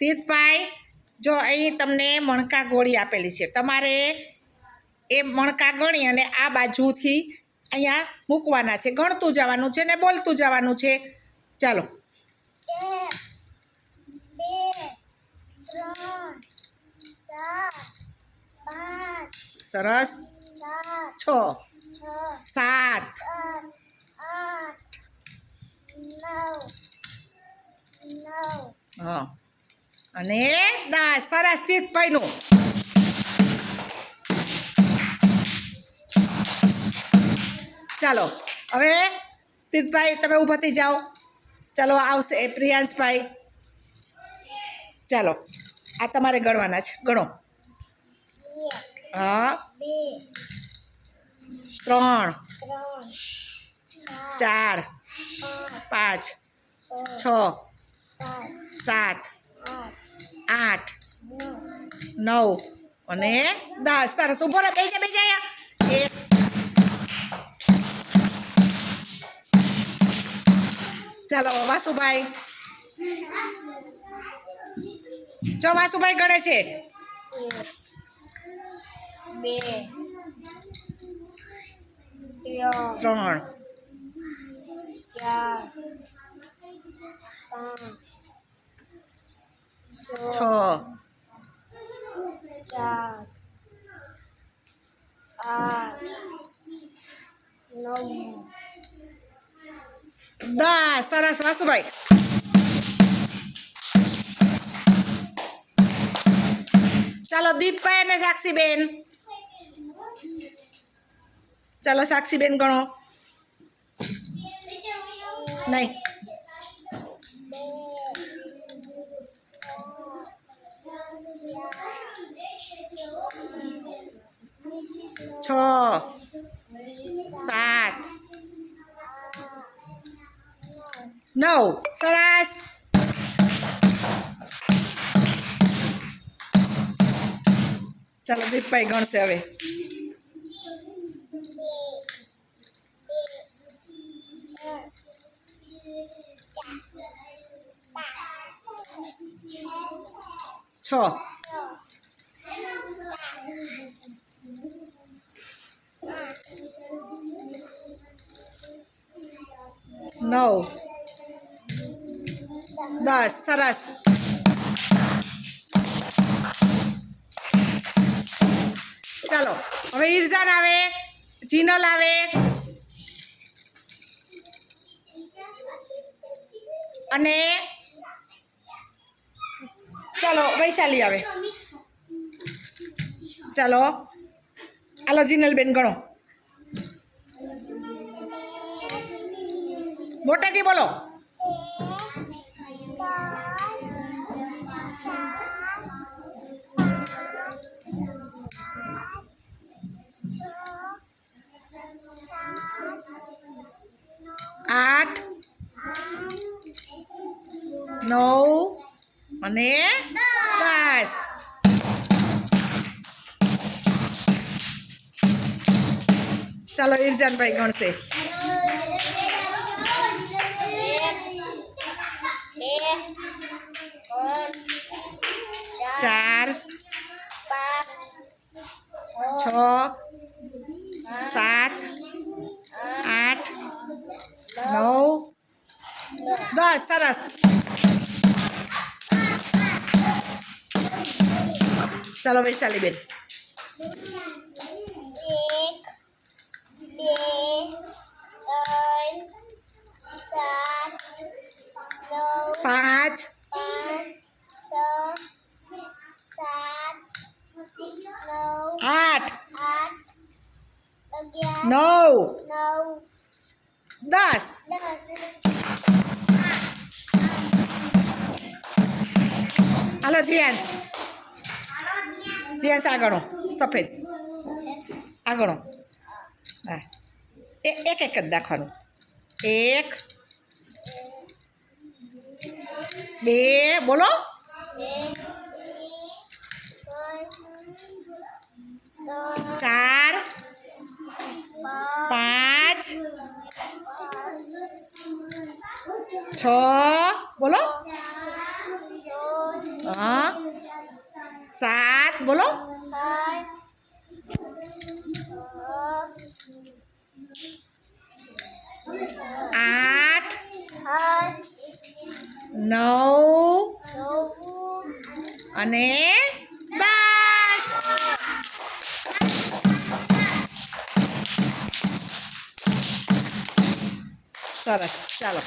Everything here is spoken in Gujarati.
તીર્થભાઈ જો અહીં તમને મણકા ગોળી આપેલી છે તમારે એ મણકા ગણી અને આ બાજુથી અહીંયા મૂકવાના છે. ગણતું જવાનું છે ને બોલતું જવાનું છે. ચાલો. સરસ. છ. સાત. નવ નવ હા. અને દસ સરસ તીર્થભાઈનું ચાલો, હવે સ્થિતભાઈ તમે ઊભા થઈ જાઓ. ચાલો, આવશે પ્રિયાંશભાઈ. ચાલો, આ તમારે ગણવાના છે. ગણો. હા. ત્રણ. ચાર. પાંચ. છ. સાત. આઠ. નવ. અને દસ. સરસ. ઊભો રહે. બેસી બેસી. એક. ચાલો વાસુભાઈ. જો વાસુભાઈ ગણે છે. બે. ત્રણ. ચાર. પાંચ. છ. ચાર આઠ દસ સરસ વાસુભાઈ ચાલો દીપભાઈ અને સાક્ષીબેન. ચાલો સાક્ષીબેન ગણો. નહીં. છ સાત નવ. સરસ. ચાલો દીપભાઈ ગણશે હવે. છ. નવ દસ સરસ ચાલો હવે ઇરઝાન આવે જીનલ આવે અને ચાલો વૈશાલી આવે ચાલો હાલો જીનલબેન ગણો મોટેથી બોલો આઠ નવ અને દસ ચાલો ઇરજાનભાઈ ગણશે ચાર છ સાત આઠ નવ દસ સરસ. ચાલો વૈશાલી બેન. એક બે ત્રણ સાત નવ પાંચ. પાંચ છ સાત નવ આઠ આઠ અગિયાર નવ. નવ દસ. દસ. ધ્યાન ધ્યાન આગળો. સફેદ. આગળો. હા. એ એક એક જ દાખવાનું એક. બે. બોલો. ચાર. પાંચ. છ. બોલો. હા? સાત બોલો. આઠ નવ અને દસ. સરસ ચાલો.